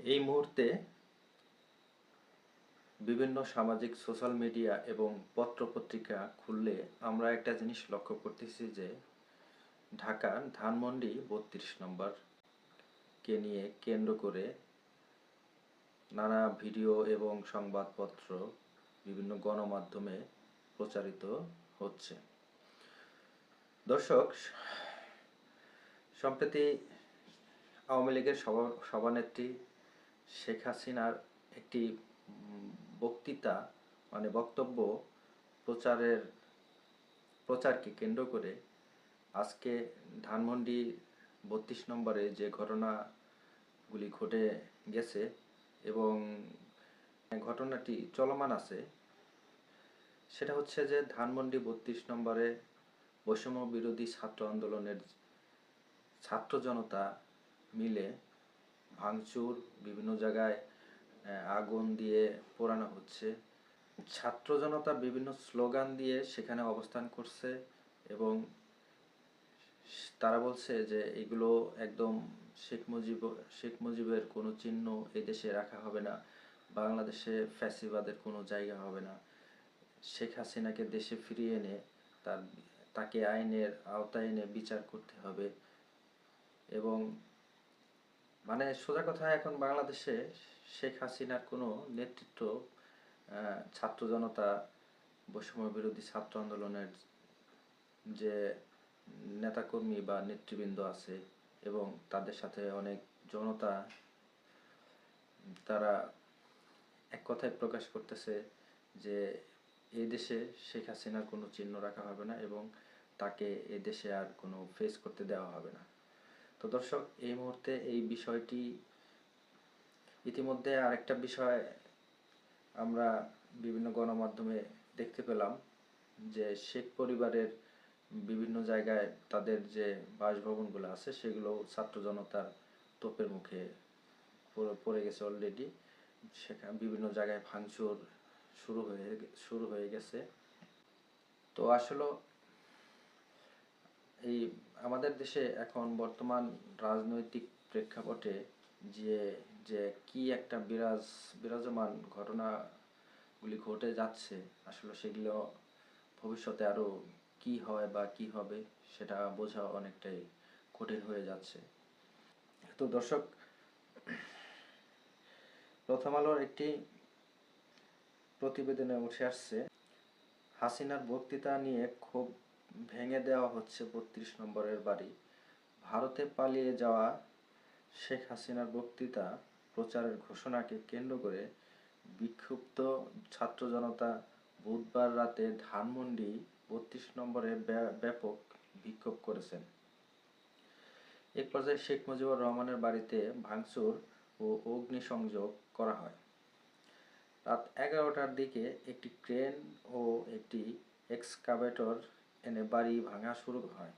এই মুহূর্তে বিভিন্ন সামাজিক সোশ্যাল মিডিয়া এবং পত্রপত্রিকা খুললে আমরা একটা জিনিস লক্ষ্য করতেছি যে ঢাকার ধানমন্ডি বত্রিশ নম্বর কে নিয়ে কেন্দ্র করে নানা ভিডিও এবং সংবাদপত্র বিভিন্ন গণমাধ্যমে প্রচারিত হচ্ছে। দর্শক, সম্প্রতি আওয়ামী লীগের সভা, সভানেত্রী শেখ হাসিনার একটি বক্তৃতা মানে বক্তব্য প্রচারের, প্রচারকে কেন্দ্র করে আজকে ধানমন্ডি বত্রিশ নম্বরে যে ঘটনাগুলি ঘটে গেছে এবং ঘটনাটি চলমান আছে, সেটা হচ্ছে যে ধানমন্ডি বত্রিশ নম্বরে বৈষম্য বিরোধী ছাত্র আন্দোলনের ছাত্র জনতা মিলে ভাঙচুর, বিভিন্ন জায়গায় আগুন দিয়ে পোড়ানো হচ্ছে। ছাত্র জনতা বিভিন্ন স্লোগান দিয়ে সেখানে অবস্থান করছে এবং তারা বলছে যে এগুলো একদম শেখ মুজিব, শেখ মুজিবের কোনো চিহ্ন এই দেশে রাখা হবে না, বাংলাদেশে ফ্যাসিবাদের কোনো জায়গা হবে না। শেখ হাসিনাকে দেশে ফিরিয়ে এনে তার, তাকে আইনের আওতায় এনে বিচার করতে হবে এবং মানে সোজা কথা, এখন বাংলাদেশে শেখ হাসিনার কোনো নেতৃত্ব ছাত্র জনতা, বৈষম্য বিরোধী ছাত্র আন্দোলনের যে নেতাকর্মী বা নেতৃবৃন্দ আছে এবং তাদের সাথে অনেক জনতা, তারা এক কথায় প্রকাশ করতেছে যে এই দেশে শেখ হাসিনার কোনো চিহ্ন রাখা হবে না এবং তাকে এ দেশে আর কোনো ফেস করতে দেওয়া হবে না। তো দর্শক, এই মুহূর্তে এই বিষয়টি ইতিমধ্যে আরেকটা বিষয় আমরা বিভিন্ন গণমাধ্যমে দেখতে পেলাম যে শেখ পরিবারের বিভিন্ন জায়গায় তাদের যে বাসভবনগুলো আছে, সেগুলো ছাত্র জনতার তোপের মুখে পড়ে- গেছে অলরেডি সেখানে বিভিন্ন জায়গায় ভাঙচুর শুরু হয়ে শুরু হয়ে গেছে। তো আসলে এই আমাদের দেশে এখন বর্তমান রাজনৈতিক প্রেক্ষাপটে যে যে কি একটা বিরাজ, বিরাজমান ঘটনাগুলি ঘটে যাচ্ছে, আসলে সেগুলো ভবিষ্যতে আরও কি হয় বা কি হবে সেটা বোঝা অনেকটাই কঠিন হয়ে যাচ্ছে। তো দর্শক, প্রথম আলোর একটি প্রতিবেদনে উঠে আসছে, হাসিনার বক্তৃতা নিয়ে খুব ভেঙে দেওয়া হচ্ছে বত্রিশ নম্বরের বাড়ি। ভারতে পালিয়ে যাওয়া শেখ হাসিনার বক্তৃতা, প্রচারের ঘোষণাকে কেন্দ্র করে বিক্ষুব্ধ ছাত্র জনতা বুধবার রাতে ধানমন্ডি বত্রিশ নম্বরে ব্যাপক বিক্ষোভ করেছেন। এক পর্যায়ে শেখ মুজিবুর রহমানের বাড়িতে ভাঙচুর ও অগ্নিসংযোগ করা হয়। রাত এগারোটার দিকে একটি ক্রেন ও একটি এক্সকাভেটর এনে বাড়ি ভাঙা শুরু হয়।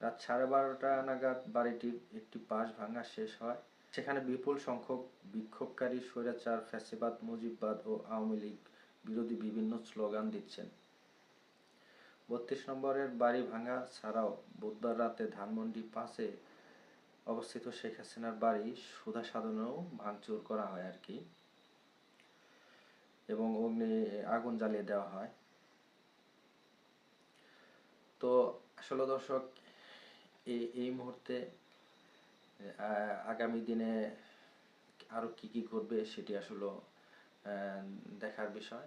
রাত সাড়ে বারোটা নাগাদ বাড়িটির একটি পাশ ভাঙা শেষ হয়। সেখানে বিপুল সংখ্যক বিক্ষোভকারী, স্বৈরাচার, ফ্যাসিবাদ, মুজিববাদ ও আওয়ামী লীগ বিরোধী বিভিন্ন স্লোগান দিচ্ছেন। বত্রিশ নম্বরের বাড়ি ভাঙা ছাড়াও বুধবার রাতে ধানমন্ডি পাশে অবস্থিত শেখ হাসিনার বাড়ি সুধা সাধনেও ভাঙচুর করা হয় আর কি। এবং অগ্নি আগুন জ্বালিয়ে দেওয়া হয়। তো আসলে দর্শক এই এই মুহূর্তে আগামী দিনে আরও কি কি ঘটবে সেটি আসলে দেখার বিষয়।